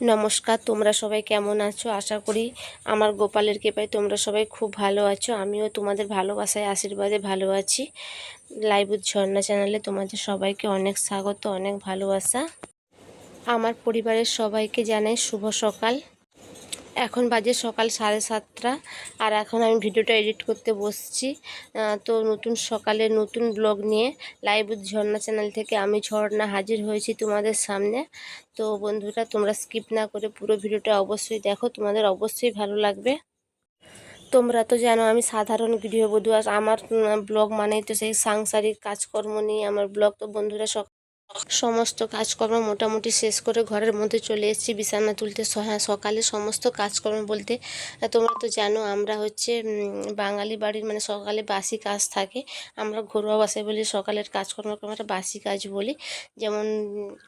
নমস্কার, তোমরা সবাই কেমন আছো? আশা করি আমার গোপালের কৃপায় তোমরা সবাই খুব ভালো আছো। আমিও তোমাদের ভালোবাসায়, আশীর্বাদে ভালো আছি। লাইভ ঝর্ণা চ্যানেলে তোমাদের সবাইকে অনেক স্বাগত, অনেক ভালোবাসা। আমার পরিবারের সবাইকে জানাই শুভ সকাল। এখন বাজে সকাল সাড়ে সাতটা, আর এখন আমি ভিডিওটা এডিট করতে বসছি। তো নতুন সকালে নতুন ব্লগ নিয়ে লাইভ ঝর্ণা চ্যানেল থেকে আমি ঝর্ণা হাজির হয়েছি তোমাদের সামনে। তো বন্ধুরা, তোমরা স্কিপ না করে পুরো ভিডিওটা অবশ্যই দেখো, তোমাদের অবশ্যই ভালো লাগবে। তোমরা তো জানো আমি সাধারণ গৃহবধূ, আর আমার ব্লগ মানেই তো সেই সাংসারিক কাজকর্ম নিয়ে আমার ব্লগ। তো বন্ধুরা, সক সমস্ত কাজকর্ম মোটামুটি শেষ করে ঘরের মধ্যে চলে এসেছি, বিছানা তুলতে। হ্যাঁ সকালে সমস্ত কাজকর্ম বলতে তোমরা তো জানো আমরা হচ্ছে বাঙালি বাড়ির মানে সকালে বাসি কাজ থাকে। আমরা ঘরোয়া বাসায় বলি সকালের কাজকর্মকে আমরা বাসি কাজ বলি। যেমন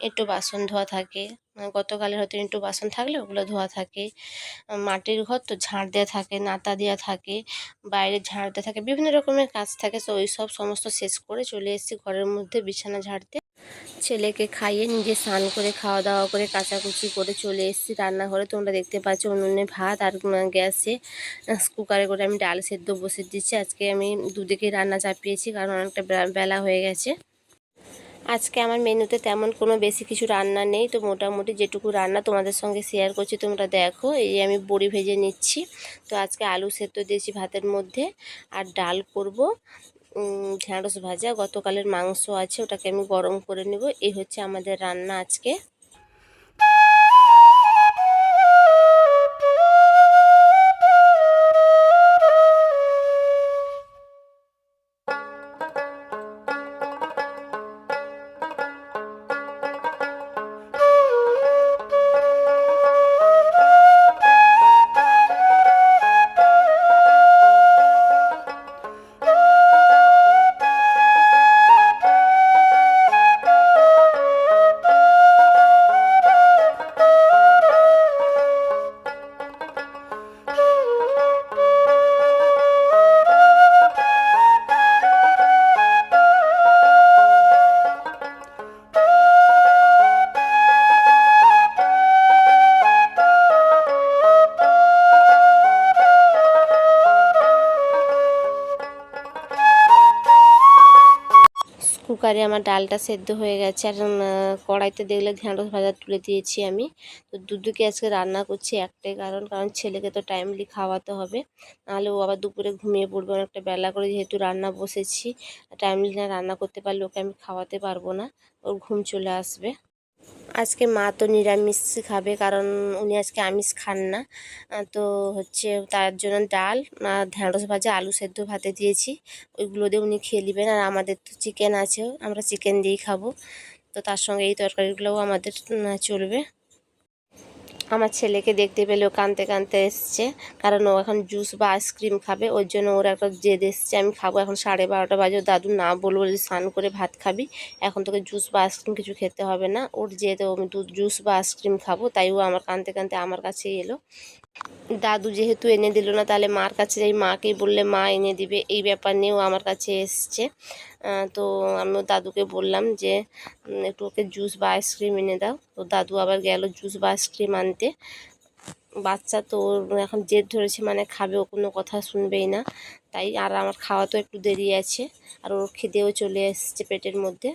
একটু বাসন ধোয়া থাকে গতকালের হয়তো একটু বাসন থাকলে ওগুলো ধোয়া থাকে। মাটির ঘর তো ঝাঁট দেওয়া থাকে, নাতা দেওয়া থাকে, বাইরে ঝাঁট দেওয়া থাকে, বিভিন্ন রকমের কাজ থাকে। তো ওই সব সমস্ত শেষ করে চলে এসেছি ঘরের মধ্যে বিছানা ঝাড়তে। ছেলেকে খাইয়ে নিজে স্নান করে খাওয়া দাওয়া করে, কাচাকুচি করে চলে এসেছি রান্নাঘরে। তোমরা দেখতে পাচ্ছ উনুনে ভাত আর গ্যাসে কুকারে করে আমি ডাল সেদ্ধ বসে দিচ্ছি। আজকে আমি দুদিকে রান্না চাপিয়েছি কারণ অনেকটা বেলা হয়ে গেছে। আজকে আমার মেনুতে তেমন কোনো বেশি কিছু রান্না নেই। তো মোটামুটি যেটুকু রান্না তোমাদের সঙ্গে শেয়ার করছি, তোমরা দেখো। এই আমি বড়ি ভেজে নিচ্ছি। তো আজকে আলু সেদ্ধ দিয়েছি ভাতের মধ্যে। আর ডাল করব। ঢ্যাঁড়স ভাজা, গতকালের মাংস আছে, ওটাকে আমি গরম করে নেব। এই হচ্ছে আমাদের রান্না আজকে। কুকারে আমার ডালটা সেদ্ধ হয়ে গেছে। আর কড়াইতে দেখলে ঢ্যাঁড়স ভাজা তুলে দিয়েছি আমি। তো দুধুকে আজকে রান্না করছি একটাই কারণ কারণ ছেলেকে তো টাইমলি খাওয়াতে হবে। নাহলে ও আবার দুপুরে ঘুমিয়ে পড়বে অনেকটা বেলা করে। যেহেতু রান্না বসেছি টাইমলি না রান্না করতে পারলে ওকে আমি খাওয়াতে পারব না। ওর ঘুম চলে আসবে। আজকে মা তো নিরামিষ খাবে কারণ উনি আজকে আমিষ খান না। তো হচ্ছে তার জন্য ডাল ঢ্যাঁড়স ভাজা, আলু সেদ্ধ ভাতে দিয়েছি। ওইগুলো দিয়ে উনি খেয়ে নেবেন। আর আমাদের তো চিকেন আছে আমরা চিকেন দিয়েই খাব। তো তার সঙ্গে এই তরকারিগুলোও আমাদের চলবে। আমার ছেলেকে দেখতে পেলে ও কানতে কানতে এসছে। কারণ ও এখন জুস বা আইসক্রিম খাবে, ওর জন্য ওর একটা জেদ এসছে, আমি খাব। এখন সাড়ে বারোটা বাজে দাদু না বলব যে স্নান করে ভাত খাবি। এখন তোকে জুস বা আইসক্রিম কিছু খেতে হবে না। ওর জেদ ও আমি দুধ, জুস বা আইসক্রিম খাব। তাই ও আমার কানতে কানতে আমার কাছেই এলো। দাদু যেহেতু এনে দিল না, তাহলে মার কাছে যাই। মাকেই বললে মা এনে দিবে, এই ব্যাপার নিয়েও আমার কাছে এসছে। তো আমি দাদুকে বললাম যে একটু ওকে জুস বা আইসক্রিম এনে দাও। তো দাদু আবার গেল জুস বা আইসক্রিম আনতে। বাচ্চা তো এখন জেদ ধরেছে মানে খাবে, ও কোনো কথা শুনবেই না। তাই আর আমার খাওয়া তো একটু দেরি আছে, আর ওর খিদেও চলে এসছে পেটের মধ্যে।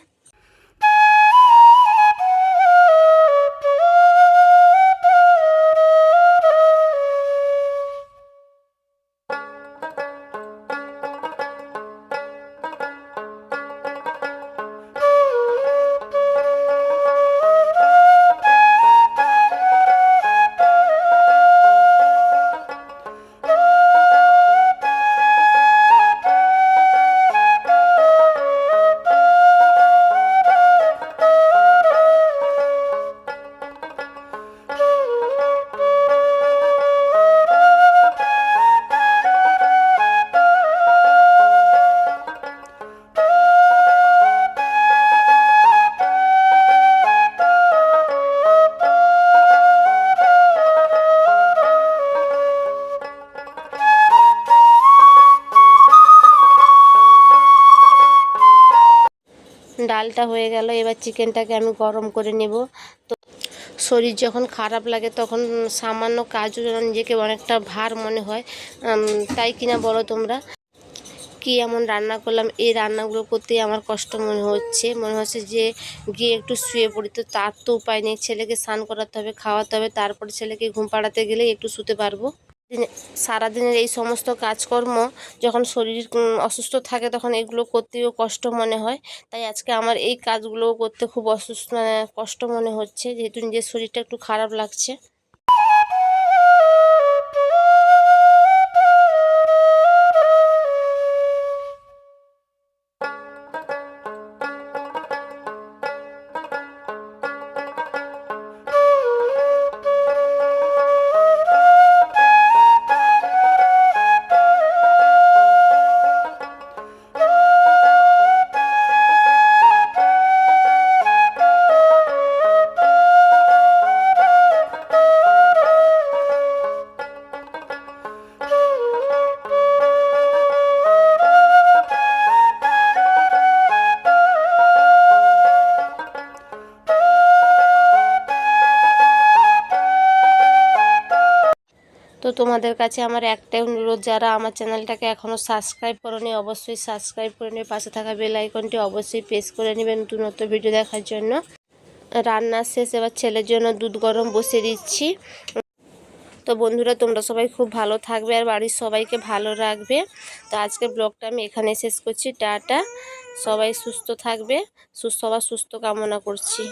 ডালটা হয়ে গেল, এবার চিকেনটাকে আমি গরম করে নেব। তো শরীর যখন খারাপ লাগে তখন সামান্য কাজও নিজেকে অনেকটা ভার মনে হয়। তাই কিনা বলো তোমরা? কি এমন রান্না করলাম? এই রান্নাগুলো করতে আমার কষ্ট মনে হচ্ছে। মনে হচ্ছে যে গিয়ে একটু শুয়ে পড়ি। তো তার তো উপায় নেই। ছেলেকে স্নান করাতে হবে, খাওয়াতে হবে। তারপরে ছেলেকে ঘুম পাড়াতে গেলে একটু শুতে পারব। সারাদিনের এই সমস্ত কাজকর্ম, যখন শরীর অসুস্থ থাকে তখন এগুলো করতেও কষ্ট মনে হয়। তাই আজকে আমার এই কাজগুলো করতে খুব অসুস্থ মানে কষ্ট মনে হচ্ছে, যেহেতু নিজের শরীরটা একটু খারাপ লাগছে। তোমাদের কাছে আমার একটাই অনুরোধ, যারা আমার চ্যানেলটাকে এখনও সাবস্ক্রাইব করোনি, অবশ্যই সাবস্ক্রাইব করে নিয়ে পাশে থাকা বেল আইকনটি অবশ্যই প্রেস করে নেবে নতুন নতুন ভিডিও দেখার জন্য। রান্না শেষ, এবার ছেলের জন্য দুধ গরম বসিয়ে দিচ্ছি। তো বন্ধুরা, তোমরা সবাই খুব ভালো থাকবে আর বাড়ির সবাইকে ভালো রাখবে। তো আজকের ব্লগটা আমি এখানে শেষ করছি। টাটা। সবাই সুস্থ থাকবে। সবার সুস্থ কামনা করছি।